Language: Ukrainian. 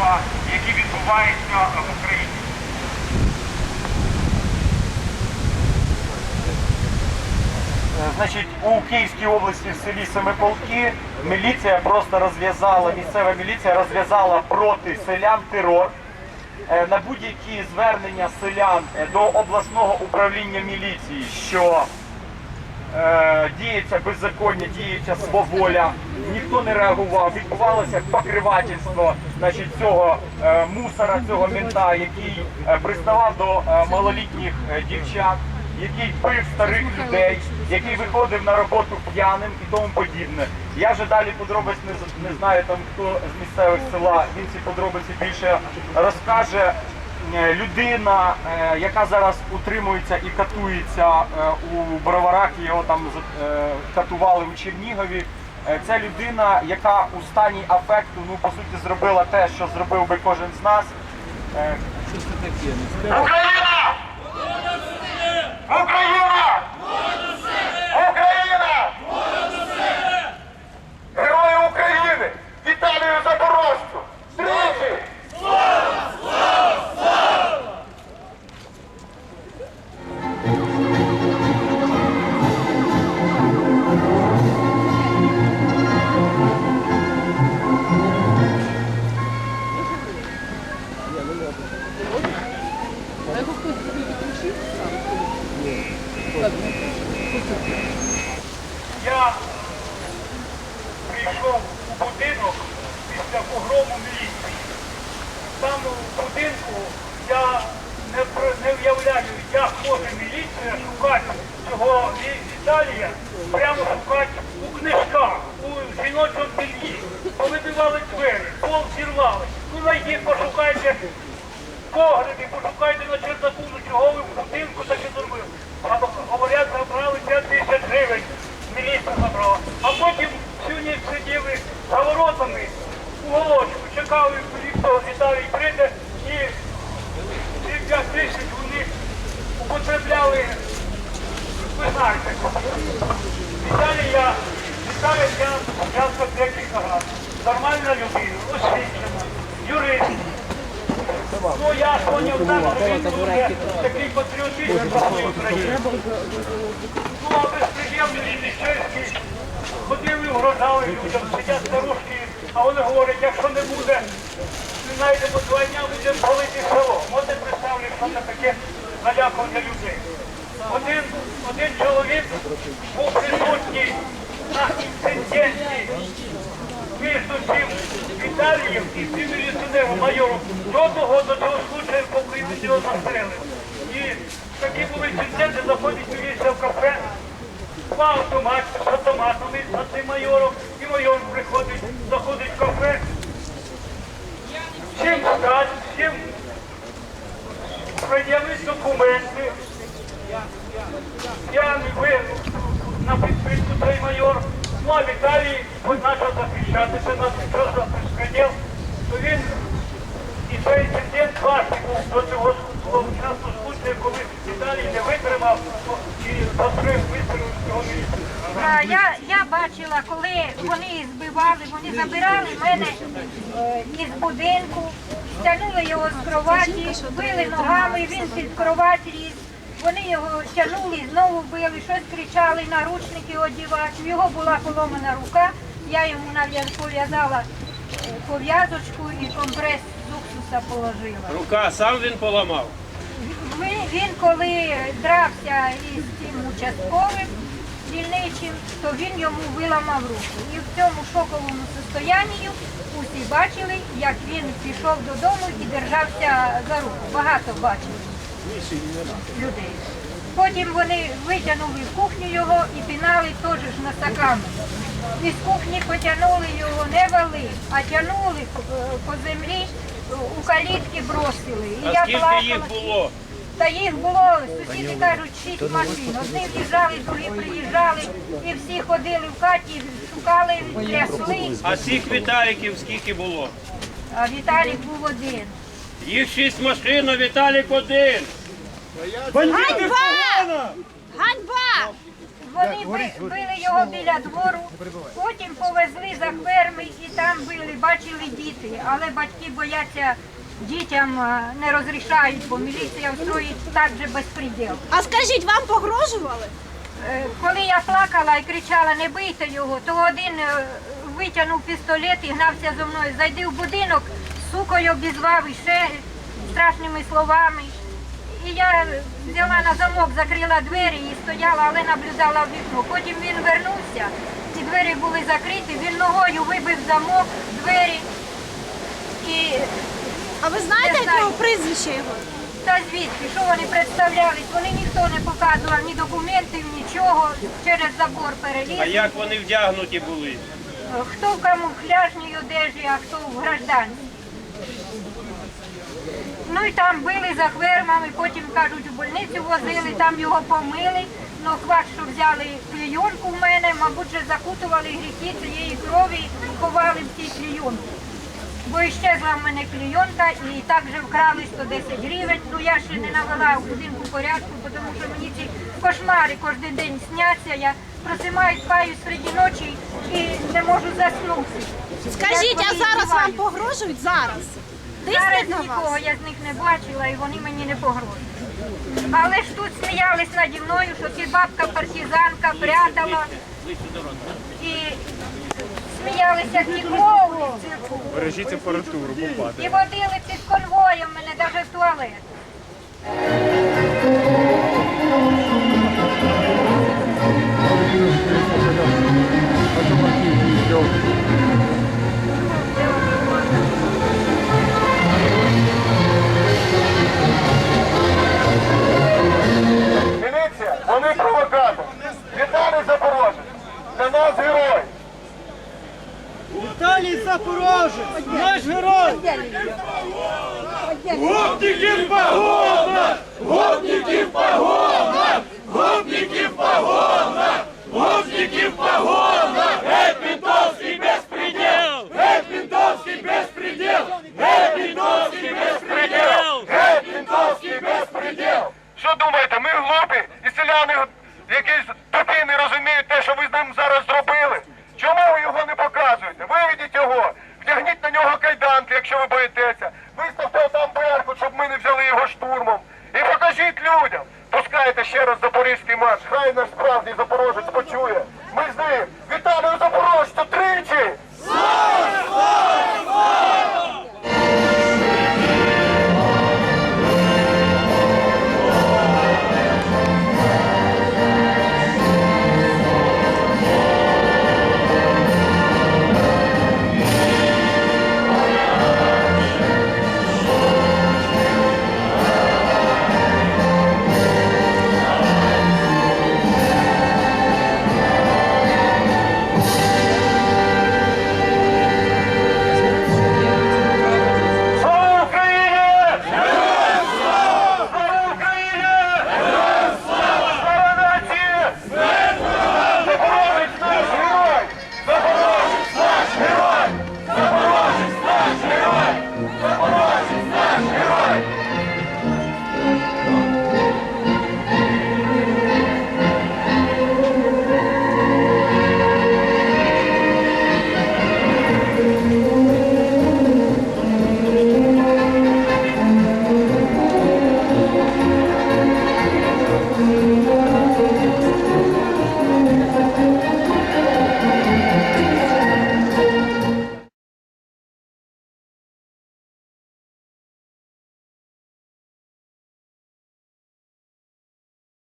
насильства, які відбуваються в Україні. Е, Значить, у Київській області в селі Семиполки міліція просто розв'язала, місцева міліція розв'язала проти селян терор. Е, На будь-які звернення селян е, до обласного управління міліції, що е, діється беззаконня, діється сваволя, ніхто не реагував. Відбувалося покривательство значить, цього е, мусора, цього мента, який е, приставав до е, малолітніх е, дівчат, який бив старих людей, який виходив на роботу п'яним і тому подібне. Я вже далі подробиць не, з- не знаю, там хто з місцевих села, він ці подробиці більше розкаже. Е, людина, е, яка зараз утримується і катується е, у броварах, його там з- е, катували у Чернігові. Е, Це людина, яка у стані афекту, ну по суті, зробила те, що зробив би кожен з нас. Що це таке? Україна! Україна! Я прийшов у будинок після погрому міліції. Там у будинку я не, не уявляю, як може міліція шукати цього Ві- Віталія, прямо шукати у книжках, у жіночому бельї. Повибивали двері, пол зірвали. Ну найдіть, пошукайте погребі, пошукайте на чердаку, ну чого ви в будинку таке зробили. Говорять, забрали 5 тисяч гривень, міліція забрала. А потім всю ніч сиділи за воротами у голочку, чекали, коли Віталій прийде і ці 5 тисяч вони употребляли, ви знаєте. Віталій я, Віталій я, я за декілька разів. Нормальна людина, освічена, юрист. Ну що він буде такий патріотичний за свою країну. Ну а міщанський ходили, угрожали людям, сидять старушки, а вони говорять, якщо не буде, не знайдемо два дня, будемо палити село. Що це таке налякування людей. Один, один чоловік був присутній на інциденті між цим Віталієм і цим міліціонером майором до того, до цього случаю, його застрелив. І такі були інциденти, заходить міліція в кафе, два автомати з автоматами за цим майором, і майор приходить, заходить в кафе, всім сказати, всім пред'явити документи. Я не ви на підписку цей майор. Ну а Віталій почав захищатися на що за то він і цей інцидент був до цього зловчасного коли Віталій не витримав і закрив вистрілив цього місця. Я, я бачила, коли вони збивали, вони забирали мене е, із будинку, стягнули його з кроваті, били ногами, він під кровать ліз. Вони його тягнули, знову били, щось кричали, наручники одягати. У його була поломана рука, я йому пов'язала е, пов'язочку і компрес з уксуса положила. Рука сам він поламав. Він, він коли дрався із тим участковим дільничим, то він йому виламав руку. І в цьому шоковому состоянні усі бачили, як він пішов додому і держався за руку. Багато бачили людей. Потім вони витягнули в кухню його і пінали теж ж носаками. Із кухні потягнули його, не вели, а тягнули по, по землі, у калітки бросили. І А я скільки плакала. їх було? Та їх було, сусіди кажуть, шість машин. Одні в'їжджали, другі приїжджали, і всі ходили в хаті, шукали, трясли, А цих Віталіків скільки було? а Віталік був один. Їх шість машин, а Віталік один. Ганьба! Ганьба! вони би- били його біля двору, потім повезли за ферми і там били, бачили діти, але батьки бояться дітям е, не розрішають, бо міліція устроїть так же безпреділ. А скажіть, вам погрожували? Е, Коли я плакала і кричала, не бийте його, то один е, витягнув пістолет і гнався зо мною. Зайди в будинок, сукою обізвав і ще страшними словами. І я взяла на замок, закрила двері і стояла, але наблюдала в вікно. Потім він вернувся, ці двері були закриті, він ногою вибив замок, двері. І А ви знаєте, Не знаю. якого прізвище його? та звідки, що вони представлялись? Вони ніхто не показував ні документів, нічого, через забор переліз. А як вони вдягнуті були? Хто в камуфляжній одежі, а хто в гражданській. Ну і там били за хвермами, потім кажуть, у больницю возили, там його помили. Ну, хват, що взяли клейонку в мене, мабуть, закутували гріхи цієї крові і ховали в цій клейонку. Бо іщезла в мене клейонка і так же вкрали 110 гривень. Ну я ще не навела в будинку порядку, тому що мені ці кошмари кожен день сняться. Я просимаюсь, спаю серед ночі і не можу заснути. Скажіть, а зараз вам погрожують? Зараз? Зараз нікого я з них не бачила і вони мені не погрожують. Але ж тут сміялись наді мною, що ці бабка партизанка прятала і сміялися нікого. Бережіть апаратуру, бо падає. І водили під конвоєм мене навіть в туалет. Міліція, Герой! Гопників погона! Гопників погона! Гопників погона! Гопників погона! Геть ментовський безпреділ! Геть ментовський безпреділ! Геть ментовський безпреділ! Геть, ментовський безпреділ. Що думаєте, ми глупі і селяни якісь тупі не розуміють те, що ви з ним зараз зробили? Чому ви його не показуєте? Виведіть його, якщо ви боїтеся. Виставте там беркут, щоб ми не взяли його штурмом. І покажіть людям. Пускайте ще раз запорізький марш. Хай наш справді запорожець почує.